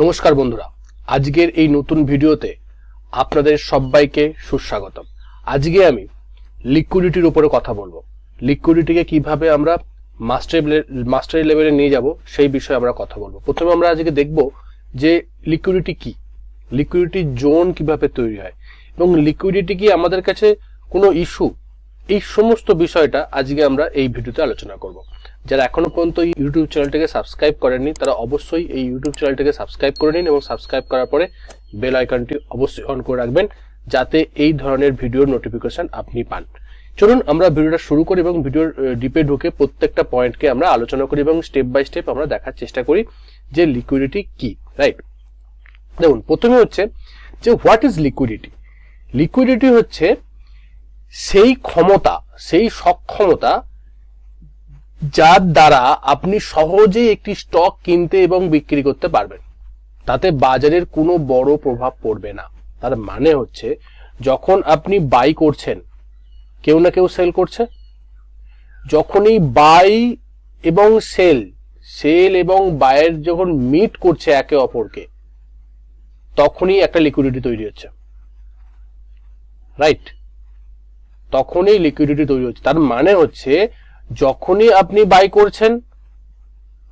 নমস্কার বন্ধুরা। আজকের এই নতুন ভিডিওতে আপনাদের সবাইকে সুস্বাগতম। আজকে আমি লিকুইডিটির উপরে কথা বলব। লিকুইডিটিকে কীভাবে আমরা মাস্টার মাস্টারি লেভেলে নিয়ে যাব সেই বিষয়ে আমরা কথা বলব। প্রথমে আমরা আজকে দেখব যে লিকুইডিটি কি। লিকুইডিটি জোন কীভাবে তৈরি হয়। এবং লিকুইডিটি কি আমাদের কাছে কোনো ইস্যু এই সমস্ত বিষয়টা আজকে আমরা এই ভিডিওতে আলোচনা করব। যারা এখনও পর্যন্ত ইউটিউব চ্যানেলটাকে সাবস্ক্রাইব করেননি, তারা অবশ্যই এই ইউটিউব চ্যানেলটাকে সাবস্ক্রাইব করে নিন এবং সাবস্ক্রাইব করার পরে বেল আইকনটি অবশ্যই অন করে রাখবেন যাতে এই ধরনের ভিডিওর নোটিফিকেশন আপনি পান। চলুন আমরা ভিডিওটা শুরু করি এবং ভিডিওর ডিপে ঢুকে প্রত্যেকটা পয়েন্টকে আমরা আলোচনা করি এবং স্টেপ বাই স্টেপ আমরা দেখার চেষ্টা করি যে লিকুইডিটি কি রাইট দেখুন, প্রথমে হচ্ছে যে হোয়াট ইজ লিকুইডিটি লিকুইডিটি হচ্ছে সেই ক্ষমতা, সেই সক্ষমতা যার দ্বারা আপনি সহজেই একটি স্টক কিনতে এবং বিক্রি করতে পারবেন। তাতে বাজারের কোনো বড় প্রভাব পড়বে না। তার মানে হচ্ছে, যখন আপনি বাই করছেন, কেউ না কেউ সেল করছে। যখনই বাই এবং সেল সেল এবং বায়ের যখন মিট করছে একে অপরকে, তখনই একটা লিকুইডিটি তৈরি হচ্ছে। রাইট তখনই লিকুইডিটি তৈরি হচ্ছে। তার মানে হচ্ছে, যখনই আপনি বাই করছেন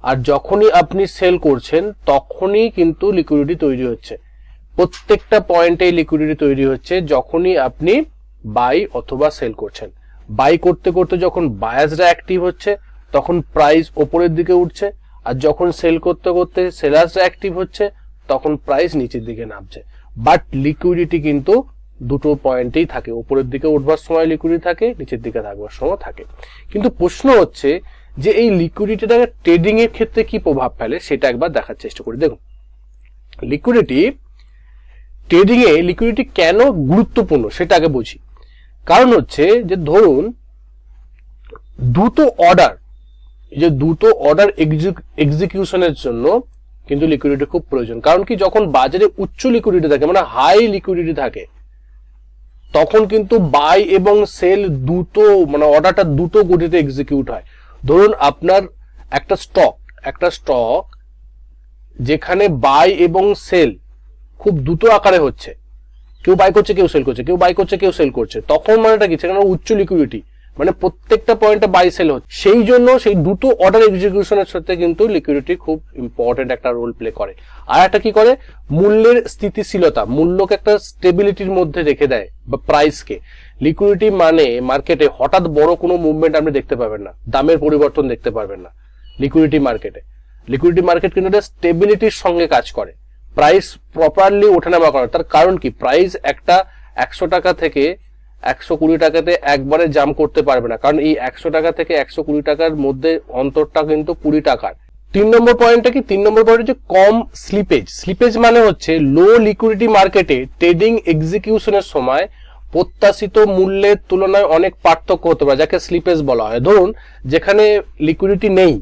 আর যখনই আপনি সেল করছেন, তখনই কিন্তু লিকুইডিটি তৈরি হচ্ছে। প্রত্যেকটা পয়েন্টে লিকুইডিটি তৈরি হচ্ছে যখনই আপনি বাই অথবা সেল করছেন। বাই করতে করতে যখন বায়াসরা অ্যাক্টিভ হচ্ছে, তখন প্রাইস ওপরের দিকে উঠছে। আর যখন সেল করতে করতে সেলার্সরা অ্যাক্টিভ হচ্ছে, তখন প্রাইস নিচের দিকে নামছে। বাট লিকুইডিটি কিন্তু দুটো পয়েন্টেই থাকে। উপরের দিকে উঠবার সময় লিকুইডিটি থাকে, নিচের দিকে থাকবার সময় থাকে। কিন্তু প্রশ্ন হচ্ছে যে এই লিকুইডিটিটা ট্রেডিং এর ক্ষেত্রে কি প্রভাব ফেলে, সেটা একবার দেখার চেষ্টা করি। দেখুন লিকুইডিটি ট্রেডিং এ লিকুইডিটি কেন গুরুত্বপূর্ণ সেটা আগে বুঝি। কারণ হচ্ছে যে ধরুন দ্রুত অর্ডার যে দ্রুত অর্ডার এক্সিকিউশনের জন্য কিন্তু লিকুইডিটি খুব প্রয়োজন। কারণ কি, যখন বাজারে উচ্চ লিকুইডিটি থাকে মানে হাই লিকুইডিটি থাকে তখন কিন্তু বাই এবং সেল দ্রুত মানে অর্ডারটা দ্রুত গতিতে এক্সিকিউট হয়। ধরুন আপনার একটা স্টক একটা স্টক যেখানে বাই এবং সেল খুব দ্রুত আকারে হচ্ছে। কেউ বাই করছে, কেউ সেল করছে, কেউ বাই করছে, কেউ সেল করছে। তখন মানেটা কি? সেখানে উচ্চ লিকুইডিটি মানে প্রত্যেকটা পয়েন্টে বাই সেল হচ্ছে। সেই জন্য সেই দুটো অর্ডার এক্সিকিউশনের সাথে কিন্তু লিকুইডিটি খুব ইম্পর্টেন্ট একটা রোল প্লে করে। আর একটা কি করে? মূল্যের স্থিতিশীলতা, মূল্যকে একটা স্টেবিলিটির মধ্যে রেখে দেয় বা প্রাইসকে লিকুইডিটি মানে মার্কেটে হঠাৎ বড় কোনো মুভমেন্ট আপনি দেখতে পাবেন না, দামের পরিবর্তন দেখতে পারবেন না লিকুইডিটি মার্কেটে লিকুইডিটি মার্কেট কিন্তু এটা স্টেবিলিটির সঙ্গে কাজ করে। প্রাইস প্রপারলি ওঠানামা করে তার কারণ কি? প্রাইস একটা একশো টাকা থেকে একশো কুড়ি টাকাতে একবারে জাম করতে পারবে না। কারণ এই একশো টাকা থেকে একশো কুড়ি টাকার মধ্যে অন্তরটা কিন্তু কুড়ি টাকার। তিন নম্বর পয়েন্টটা কি? তিন নম্বর পয়েন্ট হচ্ছে কম স্লিপেজ স্লিপেজ মানে হচ্ছে লো লিকুইডিটি মার্কেটে ট্রেডিং এক্সিকিউশনের সময় প্রত্যাশিত মূল্যের তুলনায় অনেক পার্থক্য হতে পারে, যাকে স্লিপেজ বলা হয়। ধরুন, যেখানে লিকুইডিটি নেই,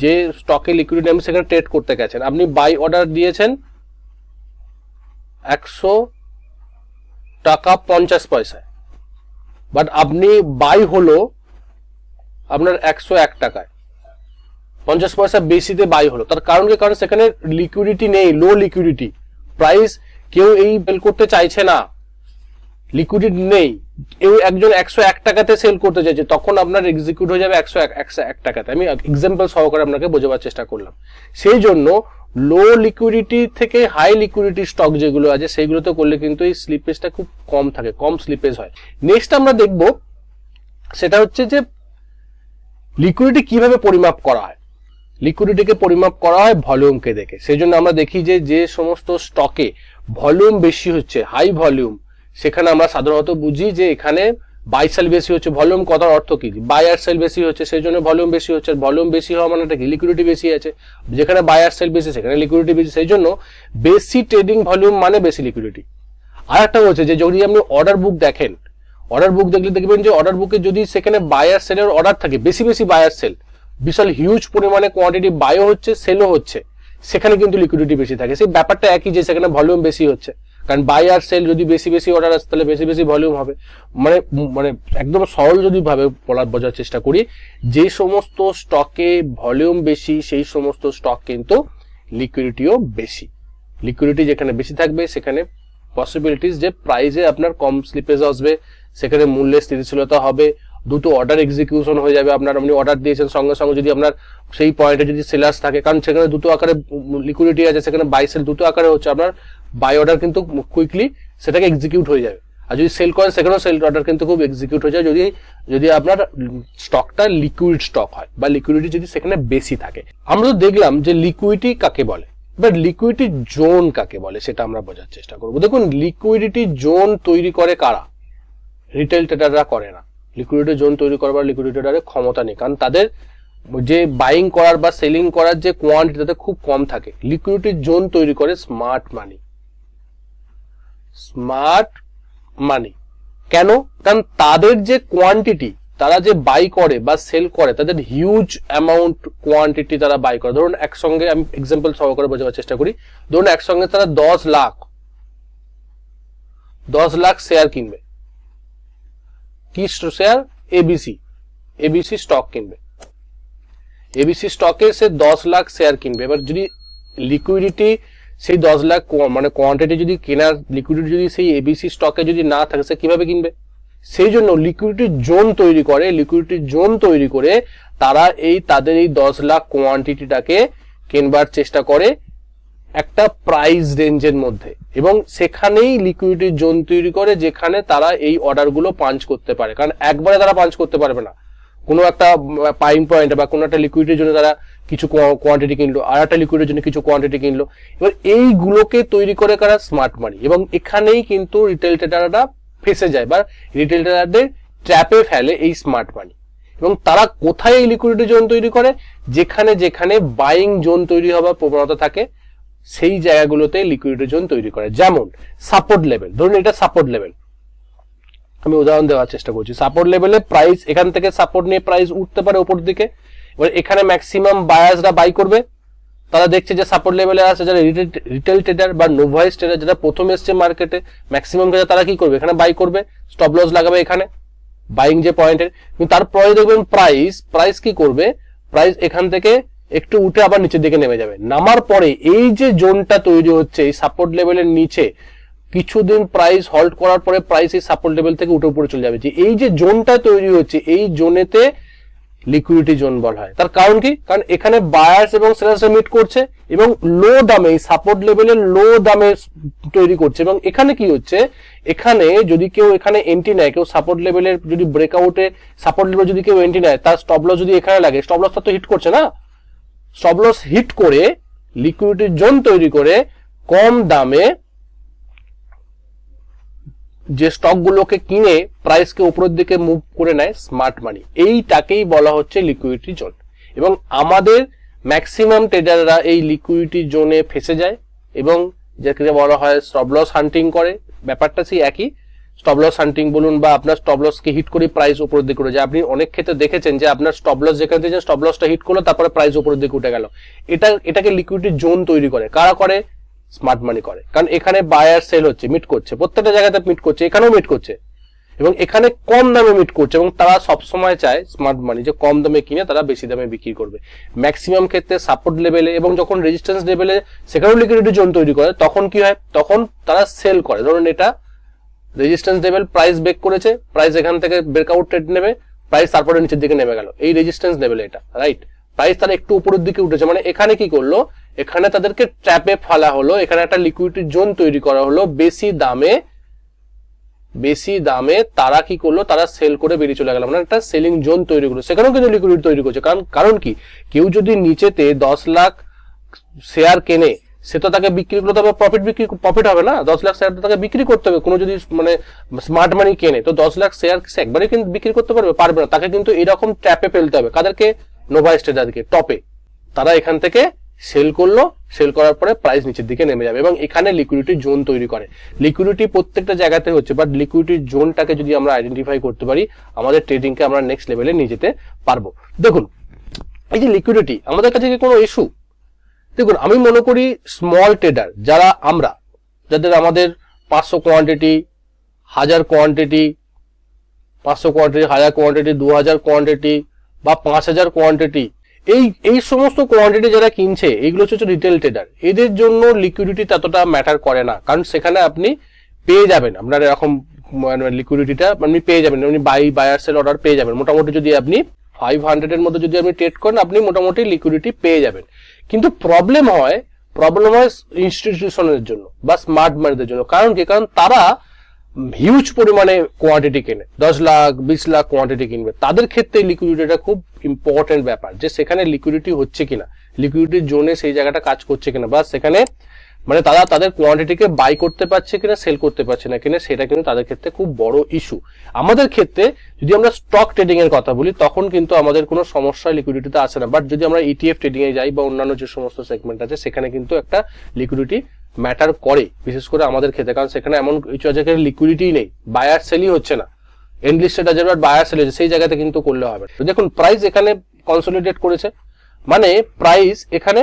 যে স্টকে লিকুইডিটি আমি সেখানে ট্রেড করতে গেছেন। আপনি বাই অর্ডার দিয়েছেন, একশো টাকা পঞ্চাশ পয়সায়। বাট আপনি বাই হলো আপনার একশো এক টাকায়। পঞ্চাশ পয়সা বেশিতে বাই হলো। তার কারণ কি? কারণ সেখানে লিকুইডিটি নেই লো লিকুইডিটি প্রাইস কেউ এই বেল করতে চাইছে না। লিকুইডিটি নেই। কেউ একজন একশো এক টাকাতে সেল করতে চাইছে, তখন আপনার এক্সিকিউট হয়ে যাবে একশো এক একশো এক টাকাতে। আমি এক্সাম্পল সহকারে আপনাকে বোঝাবার চেষ্টা করলাম। সেই জন্য লো লিকুইডিটি থেকে হাই লিকুইডিটি স্টক যেগুলো আছে, সেগুলোতে করলে কিন্তু এই স্লিপেজটা খুব কম থাকে, কম স্লিপেজ হয়। নেক্সট আমরা দেখব, সেটা হচ্ছে যে লিকুইডিটি কীভাবে পরিমাপ করা হয়। লিকুইডিটিকে পরিমাপ করা হয় ভলিউমকে দেখে। সেই জন্য আমরা দেখি যে যে সমস্ত স্টকে ভলিউম বেশি হচ্ছে হাই ভলিউম সেখানে আমরা সাধারণত বুঝি যে এখানে বাই সেল বেশি হচ্ছে, ভলিউম কথার অর্থ কি? বায়ার সেল বেশি হচ্ছে সেই জন্য ভলিউম বেশি হচ্ছে ভলিউম বেশি হওয়া মানে কি? লিকুইডিটি বেশি আছে। যেখানে বায়ার সেল বেশি, সেখানে লিকুইডিটি বেশি সেই জন্য বেশি ট্রেডিং ভলিউম মানে বেশি লিকুইডিটি আর একটা হচ্ছে যে, যদি আপনি অর্ডার বুক দেখেন অর্ডার বুক দেখলে দেখবেন যে অর্ডার বুকে যদি সেখানে বায়ার সেলের অর্ডার থাকে, বেশি বেশি বায়ার সেল বিশাল হিউজ পরিমাণে কোয়ান্টিটি বায়ও হচ্ছে সেলও হচ্ছে, সেখানে কিন্তু লিকুইডিটি বেশি থাকে। সেই ব্যাপারটা একই যে, সেখানে ভলিউম বেশি হচ্ছে। কারণ বাই আর সেল যদি বেশি বেশি অর্ডার আসে, তাহলে বেশি বেশি ভলিউম হবে। মানে মানে একদম সরল যদি ভাবে বলার বোঝার চেষ্টা করি, যে সমস্ত স্টকে ভলিউম বেশি, সেই সমস্ত স্টক কিন্তু লিকুইডিটিও বেশি। লিকুইডিটি যেখানে বেশি থাকবে, সেখানে পসিবিলিটিস যে প্রাইসে আপনার কম স্লিপেজ আসবে, সেখানে মূল্যের স্থিতিশীলতা হবে দুটো অর্ডার এক্সিকিউশন হয়ে যাবে, আপনার আপনি অর্ডার দিয়েছেন, সঙ্গে সঙ্গে যদি আপনার সেই পয়েন্টে যদি সেলার্স থাকে, কারণ সেখানে দুটো আকারে লিকুইডিটি আছে, সেখানে বাই সেল দুটো আকারে হচ্ছে, আপনার বাই অর্ডার কিন্তু কুইকলি সেটাকে এক্সিকিউট হয়ে যাবে। আর যদি সেল করেন, সেখানেও সেল অর্ডার কিন্তু খুব এক্সিকিউট হয়ে যায়, যদি যদি আপনার স্টকটা লিকুইড স্টক হয়, বা লিকুইডিটি যদি সেখানে বেশি থাকে। আমরা তো দেখলাম যে লিকুইডিটি কাকে বলে? বাট লিকুইডিটি জোন কাকে বলে, সেটা আমরা বোঝার চেষ্টা করব। দেখুন লিকুইডিটি জোন তৈরি করে কারা? রিটেল ট্রেডাররা করে না। লিকুইডিটি জোন তৈরি করবার লিকুইডিটি ট্রেডারের ক্ষমতা নেই। কারণ তাদের যে বাইং করার বা সেলিং করার যে কোয়ান্টিটি তাদের খুব কম থাকে। লিকুইডিটি জোন তৈরি করে স্মার্ট মানি স্মার্ট মানি কেন? কারণ তাদের যে কোয়ান্টিটি তারা যে বাই করে বা সেল করে, তাদের হিউজ অ্যামাউন্ট কোয়ান্টিটি তারা বাই করে। ধরুন একসঙ্গে আমি এক্সাম্পল সহকারে বোঝাবার চেষ্টা করি। ধরুন একসঙ্গে তারা দশ লাখ দশ লাখ শেয়ার কিনবে। কি শেয়ার এবিসি এবিসি স্টক কিনবে। এবিসি স্টকে সে দশ লাখ শেয়ার কিনবে। এবার যদি লিকুইডিটি সেই দশ লাখ মানে কোয়ান্টিটি যদি কেনার লিকুইডিটি যদি সেই এবিসি স্টকে যদি না থাকে, সে কীভাবে কিনবে? সেই জন্য লিকুইডিটি জোন তৈরি করে লিকুইডিটি জোন তৈরি করে তারা এই, তাদের এই দশ লাখ কোয়ান্টিটিটাকে কেনবার চেষ্টা করে। একটা প্রাইস রেঞ্জের মধ্যে। এবং সেখানেই লিকুইডিটি জোন তৈরি করে যেখানে তারা এই অর্ডারগুলো পাঞ্চ করতে পারে। কারণ একবারে তারা পাঞ্চ করতে পারবে না। কোনো একটা পাইং পয়েন্ট বা কোনো একটা লিকুইডের জন্য তারা কিছু কোয়ান্টিটি কিনলো। আর একটা লিকুইডের জন্য কিছু কোয়ান্টিটি কিনলো। এবার এইগুলোকে তৈরি করে কারা? স্মার্ট মানি এবং এখানেই কিন্তু রিটেল ট্রেডাররা ফেসে যায় বা রিটেল ট্রেডারদের ট্র্যাপে ফেলে এই স্মার্ট মানি এবং তারা কোথায় এই লিকুইডিটি জোন তৈরি করে? যেখানে যেখানে বাইং জোন তৈরি হওয়ার প্রবণতা থাকে। সেই জায়গাগুলোতে লিকুইডিটি জোন তৈরি করে। যেমন সাপোর্ট লেভেল ধরুন এটা সাপোর্ট লেভেল আমি উদাহরণ দেওয়ার চেষ্টা করছি। সাপোর্ট লেভেলে প্রাইস এখান থেকে সাপোর্ট নিয়ে প্রাইস উঠতে পারে উপর দিকে। এবার এখানে ম্যাক্সিমাম বায়ার্সরা বাই করবে। তারা দেখছে যে সাপোর্ট লেভেলে আছে যারা রিটেল ট্রেডার বা নোভাইস ট্রেডার যারা প্রথম এসছে মার্কেটে ম্যাক্সিমাম ক্ষেত্রে তারা কি করবে? এখানে বাই করবে। স্টপ লস লাগাবে এখানে। বাইং যে পয়েন্টের কিন্তু তারপরে দেখবেন প্রাইস প্রাইস কি করবে? প্রাইস এখান থেকে একটু উঠে আবার নিচের দিকে নেমে যাবে। নামার পরে এই যে জোনটা তৈরি হচ্ছে, এই সাপোর্ট লেভেলের নিচে, কিছুদিন প্রাইস হল্ট করার পরে প্রাইস এই সাপোর্ট লেভেল থেকে উঠে উপরে চলে যাবে। যে এই যে জোনটা তৈরি হচ্ছে, এই জোনেতে লিকুইডিটি জোন বলা হয়। তার কারণ কি? কারণ এখানে বায়ার্স এবং সেলার্সরা মিট করছে এবং লো দামে, এই সাপোর্ট লেভেলের লো দামে তৈরি করছে। এবং এখানে কি হচ্ছে? এখানে যদি কেউ এখানে এন্ট্রি নেয়, কেউ সাপোর্ট লেভেলের যদি ব্রেকআউটে সাপোর্ট লেভেল যদি কেউ এন্ট্রি নেয়, তার স্টপ লস যদি এখানে লাগে স্টপ তো হিট করছে না? স্টপ লস হিট করে লিকুইডিটি জোন তৈরি করে কম দামে যে স্টকগুলোকে কিনে প্রাইসকে উপরের দিকে মুভ করে নেয় স্মার্ট মানি এইটাকেই বলা হচ্ছে লিকুইডিটি জোন এবং আমাদের ম্যাক্সিমাম ট্রেডাররা এই লিকুইডিটি জোনে ফেসে যায় এবং যাকে বলা হয় স্টপ হান্টিং করে। ব্যাপারটা সেই একই। স্টপ লস হান্টিং বলুন বা আপনার স্টপ হিট করে প্রাইস উপরের দিকে উঠে যায়। আপনি অনেক ক্ষেত্রে দেখেছেন যে আপনার স্টপ লস যেখান থেকে স্টপ হিট করল, তারপরে প্রাইস উপরের দিকে উঠে গেল। এটা, এটাকে লিকুইডিটি জোন তৈরি করে। কারা করে? স্মার্ট মানি করে। কারণ এখানে বায়ার সেল হচ্ছে মিট করছে। প্রত্যেকটা জায়গাতে মিট করছে, এখানেও মিট করছে। এবং এখানে কম দামে মিট করছে এবং তারা সব সময় চায় স্মার্ট মানি যে কম দামে কিনে তারা বেশি দামে বিক্রি করবে। ম্যাক্সিমাম ক্ষেত্রে সাপোর্ট লেভেলে এবং যখন রেজিস্ট্যান্স লেভেলে সেখানেও লিকুইডিটি জোন তৈরি করে, তখন কি হয়? তখন তারা সেল করে। ধরুন এটা রেজিস্ট্যান্স লেভেল প্রাইস ব্রেক করেছে প্রাইস এখান থেকে ব্রেকআউট ট্রেড নেবে প্রাইস তারপরে নিচের দিকে নেমে গেল। এই রেজিস্ট্যান্স লেভেল এটা রাইট প্রাইস তারা একটু উপরের দিকে উঠেছে মানে এখানে কি করল? এখানে তাদেরকে ট্র্যাপে ফেলা হলো, এখানে একটা লিকুইডিটি জোন তৈরি করা হলো, বেশি দামে বেশি দামে তারা কি করল? তারা সেল করে বেরিয়ে চলে গেল মানে একটা সেলিং জোন তৈরি করল। সেখানেও কিন্তু লিকুইডিটি তৈরি করছে। কারণ কারণ কি? কেউ যদি নিচেতে দশ লাখ শেয়ার কেনে সে তো তাকে বিক্রি করতে হবে প্রফিট বিক্রি প্রফিট হবে না। দশ লাখ শেয়ার তাকে বিক্রি করতে হবে। কোনো যদি মানে স্মার্ট মানি কেনে, তো দশ লাখ শেয়ার সে একবারে কিন্তু বিক্রি করতে পারবে পারবে না। তাকে কিন্তু এরকম ট্র্যাপে ফেলতে হবে। কাদেরকে? নোভা ট্রেডারকে টপে তারা এখান থেকে সেল করল। সেল করার পরে প্রাইস নিচের দিকে নেমে যাবে। এবং এখানে লিকুইডিটি জোন তৈরি করে। লিকুইডিটি প্রত্যেকটা জায়গাতে হচ্ছে। বাট লিকুইডিটি জোনটাকে যদি আমরা আইডেন্টিফাই করতে পারি, আমাদের ট্রেডিংকে আমরা নেক্সট লেভেলে নিয়ে যেতে পারব। দেখুন, এই যে লিকুইডিটি আমাদের কাছে কি কোনো ইস্যু দেখুন, আমি মনে করি স্মল ট্রেডার যারা আমরা, যাদের আমাদের পাঁচশো কোয়ান্টিটি হাজার কোয়ান্টিটি পাঁচশো কোয়ান্টিটি হাজার কোয়ান্টিটি দু হাজার কোয়ান্টিটি বা পাঁচ হাজার কোয়ান্টিটি এই এই সমস্ত কোয়ান্টিটি যারা কিনছে, এগুলো হচ্ছে রিটেল ট্রেডার এদের জন্য লিকুইডিটি ততটা ম্যাটার করে না, কারণ সেখানে আপনি পেয়ে যাবেন, আপনার এরকম মানে লিকুইডিটিটা আপনি পেয়ে যাবেন, আপনি বাই বায়ার সেল অর্ডার পেয়ে যাবেন, মোটামুটি যদি আপনি ফাইভ হান্ড্রেডের মধ্যে যদি আপনি ট্রেড করেন, আপনি মোটামুটি লিকুইডিটি পেয়ে যাবেন। কিন্তু প্রবলেম হয় প্রবলেম হয় ইনস্টিটিউশনের জন্য বা স্মার্ট মানিদের জন্য। কারণ কি? কারণ তারা হিউজ পরিমাণে কোয়ান্টিটি কেনে। দশ লাখ, বিশ লাখ কোয়ান্টিটি কিনবে। তাদের ক্ষেত্রে লিকুইডিটিটা খুব ইম্পর্টেন্ট ব্যাপার যে সেখানে লিকুইডিটি হচ্ছে কিনা। লিকুইডিটির জোনে সেই জায়গাটা কাজ করছে কিনা বা সেখানে মানে তারা তাদের কোয়ান্টিটিকে বাই করতে পারছে কিনা সেল করতে পারছে না কিনা, সেটা কিন্তু তাদের ক্ষেত্রে খুব বড় ইস্যু আমাদের ক্ষেত্রে যদি আমরা স্টক ট্রেডিং এর কথা বলি, তখন কিন্তু আমাদের কোনো সমস্যা লিকুইডিটিতে আসে না। বাট যদি আমরা ইটিএফ ট্রেডিং এ যাই বা অন্যান্য যে সমস্ত সেগমেন্ট আছে, সেখানে কিন্তু একটা লিকুইডিটি ম্যাটার করে, বিশেষ করে আমাদের ক্ষেত্রে। কারণ সেখানে এমন কিছু আছে লিকুইডিটি নেই বায়ার সেলই হচ্ছে না। এনলিস্টেড আছে বাট বায়ার সেল হচ্ছে, সেই জায়গাতে কিন্তু করলে হবে দেখুন প্রাইস এখানে কনসোলিডেট করেছে মানে প্রাইস এখানে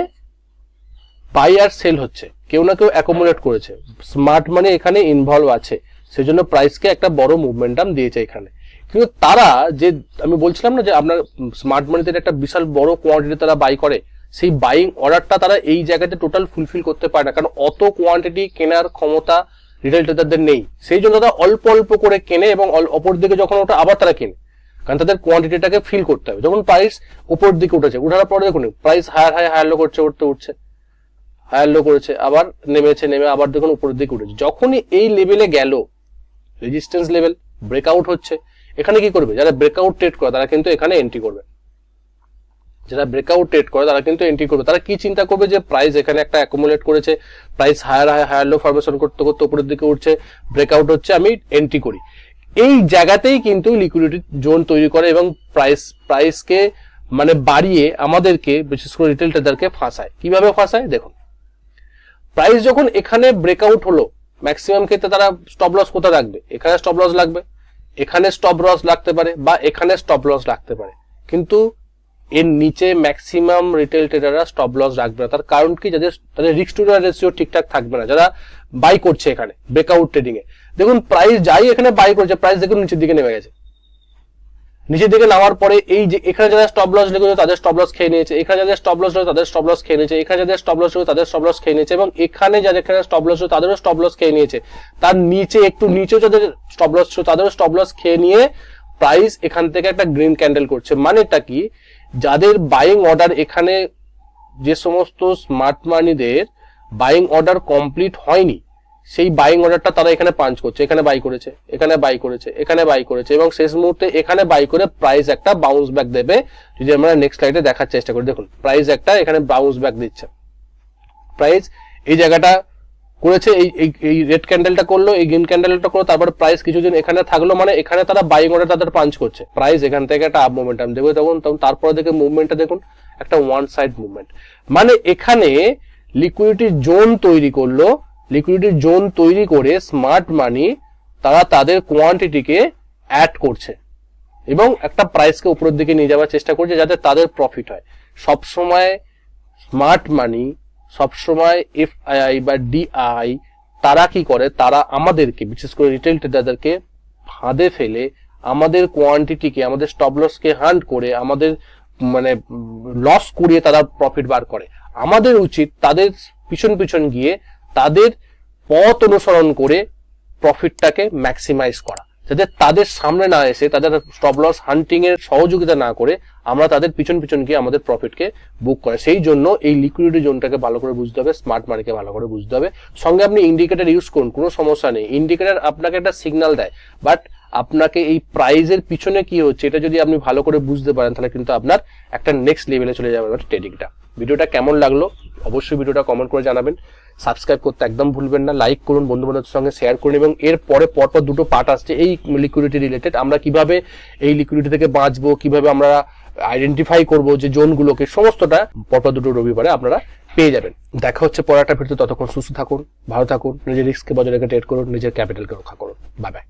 বাই আর সেল হচ্ছে। কেউ না কেউ অ্যাকোমোডেট করেছে। স্মার্ট মানি এখানে ইনভলভ আছে। সেজন্য প্রাইসকে একটা বড় মুভমেন্টাম দিয়েছে এখানে। কিন্তু তারা যে, আমি বলছিলাম না যে আপনার স্মার্ট মানিতে একটা বিশাল বড় কোয়ান্টিটি তারা বাই করে, সেই বাইং অর্ডারটা তারা এই জায়গাতে টোটাল ফুলফিল করতে পারে না। কারণ অত কোয়ান্টিটি কেনার ক্ষমতা রিটেল ট্রেডারদের নেই। সেই জন্য তারা অল্প অল্প করে কেনে এবং অপর দিকে যখন ওটা আবার তারা কেনে। কারণ তাদের কোয়ান্টিটিটাকে ফিল করতে হবে। যখন প্রাইস উপর দিকে উঠেছে উঠার পরে দেখুন price higher high higher low করছে, উঠতে, উঠছে। হায়ার লো করেছে, আবার নেমেছে, নেমে আবার দেখুন উপরের দিকে উঠেছে। যখনই এই লেভেলে গেল রেজিস্ট্যান্স লেভেল ব্রেকআউট হচ্ছে, এখানে কি করবে? যারা ব্রেকআউট ট্রেড করে, তারা কিন্তু এখানে এন্ট্রি করবে। যারা ব্রেকআউট ট্রেড করে, তারা কিন্তু এন্ট্রি করবে। তারা কি চিন্তা করবে যে প্রাইস এখানে একটা অ্যাকুমুলেট করেছে price higher high higher low formation করতে করতে উপরের দিকে উঠছে ব্রেকআউট হচ্ছে, আমি এন্ট্রি করি। এই জায়গাতেই কিন্তু লিকুইডিটি জোন তৈরি করে এবং প্রাইস প্রাইসকে মানে বাড়িয়ে আমাদেরকে, বিশেষ করে রিটেল ট্রেডারকে ফাঁসায়। কীভাবে ফাঁসায়? দেখুন। প্রাইস যখন এখানে ব্রেকআউট হলো ম্যাক্সিমাম ক্ষেত্রে তারা স্টপ লস কোথায় রাখবে? এখানে স্টপ লস লাগবে, এখানে স্টপ লস লাগতে পারে বা এখানে স্টপ লস লাগতে পারে। কিন্তু এর নিচে ম্যাক্সিমাম রিটেল ট্রেডাররা স্টপ লস রাখবে না। তার কারণ কি? যাদের, তাদের রিস্ক টু রেশিও ঠিকঠাক থাকবে না। যারা বাই করছে এখানে ব্রেকআউট ট্রেডিং এ। দেখুন প্রাইস যাই এখানে বাই করছে প্রাইস দেখুন নিচের দিকে নেমে গেছে। নিচের দিকে নামার পরে এই যে এখানে যারা স্টপ লস লেগেছে তাদের স্টপ লস খেয়ে নিয়েছে এখানে যাদের স্টপ লস রয়েছে তাদের স্টপ লস খেয়ে নিয়েছে এখানে যাদের স্টপ লস রয়েছে তাদের স্টপ লস খেয়ে নিয়েছে এবং এখানে যাদের এখানে স্টপ লস রয়েছে তাদেরও স্টপ লস খেয়ে নিয়েছে তার নিচে একটু নিচেও যাদের স্টপ লস ছিল তাদেরও স্টপ লস খেয়ে নিয়ে প্রাইস এখান থেকে একটা গ্রিন ক্যান্ডেল করছে মানেটা কি যাদের বাইং অর্ডার এখানে যে সমস্ত স্মার্ট মানিদের বাইং অর্ডার কমপ্লিট হয়নি সেই বাইং অর্ডারটা তারা এখানে পাঞ্চ করছে, এখানে বাই করেছে, এখানে বাই করেছে, এখানে বাই করেছে এবং শেষ মুহূর্তে এখানে বাই করে প্রাইস একটা বাউন্স ব্যাক দেবে। যদি আমরা নেক্সট স্লাইডে দেখার চেষ্টা করি, দেখুন প্রাইস একটা এখানে বাউন্স ব্যাক দিচ্ছে। প্রাইস এই জায়গাটা করেছে, এই, এই- রেড ক্যান্ডেলটা করল, এই গ্রিন ক্যান্ডেলটা করল, তারপর প্রাইস কিছুদিন এখানে থাকল মানে এখানে তারা বাইং অর্ডার তাদের পাঞ্চ করছে। প্রাইস এখান থেকে একটা আপ মুভমেন্টাম দেবে তখন তখন তারপরে দেখে মুভমেন্টটা দেখুন, একটা ওয়ান সাইড মুভমেন্ট মানে এখানে লিকুইডিটি জোন তৈরি করল লিকুইডিটি জোন তৈরি করে স্মার্ট মানি তারা তাদের কোয়ান্টিটিকে অ্যাড করছে। এবং একটা প্রাইসকে উপরের দিকে নিয়ে যাওয়ার চেষ্টা করছে যাতে তাদের প্রফিট হয়। সব সময় স্মার্ট মানি সবসময় এফআইআই বা ডিআই তারা কি করে? তারা আমাদেরকে, বিশেষ করে রিটেল ট্রেডারদেরকে ফাঁদে ফেলে আমাদের কোয়ান্টিটিকে আমাদের স্টপ লসকে হান্ট করে, আমাদের মানে লস করিয়ে তারা প্রফিট বার করে। আমাদের উচিত তাদের পিছন পিছন গিয়ে তাদের পথ অনুসরণ করে প্রফিটটাকে ম্যাক্সিমাইজ করা। যাতে তাদের সামনে না এসে, তাদের স্টপ লস হান্টিং এর সহযোগিতা না করে আমরা তাদের পিছন পিছন গিয়ে আমাদের প্রফিটকে বুক করে। সেই জন্য এই লিকুইডিটি জোনটাকে ভালো করে বুঝতে হবে স্মার্ট মানিকে ভালো করে বুঝতে হবে। সঙ্গে আপনি ইন্ডিকেটর ইউজ করুন, কোনো সমস্যা নেই। ইন্ডিকেটর আপনাকে একটা সিগন্যাল দেয় বাট আপনাকে এই প্রাইজের পিছনে কি হচ্ছে, এটা যদি আপনি ভালো করে বুঝতে পারেন, তাহলে কিন্তু আপনার একটা নেক্সট লেভেলে চলে যাবে ট্রেডিংটা ভিডিওটা কেমন লাগল? অবশ্যই ভিডিওটা কমেন্ট করে জানাবেন। সাবস্ক্রাইব করতে একদম ভুলবেন না লাইক করুন বন্ধু বান্ধবের সঙ্গে শেয়ার করুন এবং এর পরে পরপর দুটো পার্ট আসছে এই লিকুইডিটি রিলেটেড আমরা কীভাবে এই লিকুইডিটি থেকে বাঁচবো, কীভাবে আমরা আইডেন্টিফাই করব যে জোনগুলোকে, সমস্তটা পরপর দুটো রবিবারে আপনারা পেয়ে যাবেন। দেখা হচ্ছে পরে একটা ভিডিও ততক্ষণ সুস্থ থাকুন, ভালো থাকুন, নিজের রিস্ককে বজায় রেখে ট্রেড করুন, নিজের ক্যাপিটালকে রক্ষা করুন। Bye bye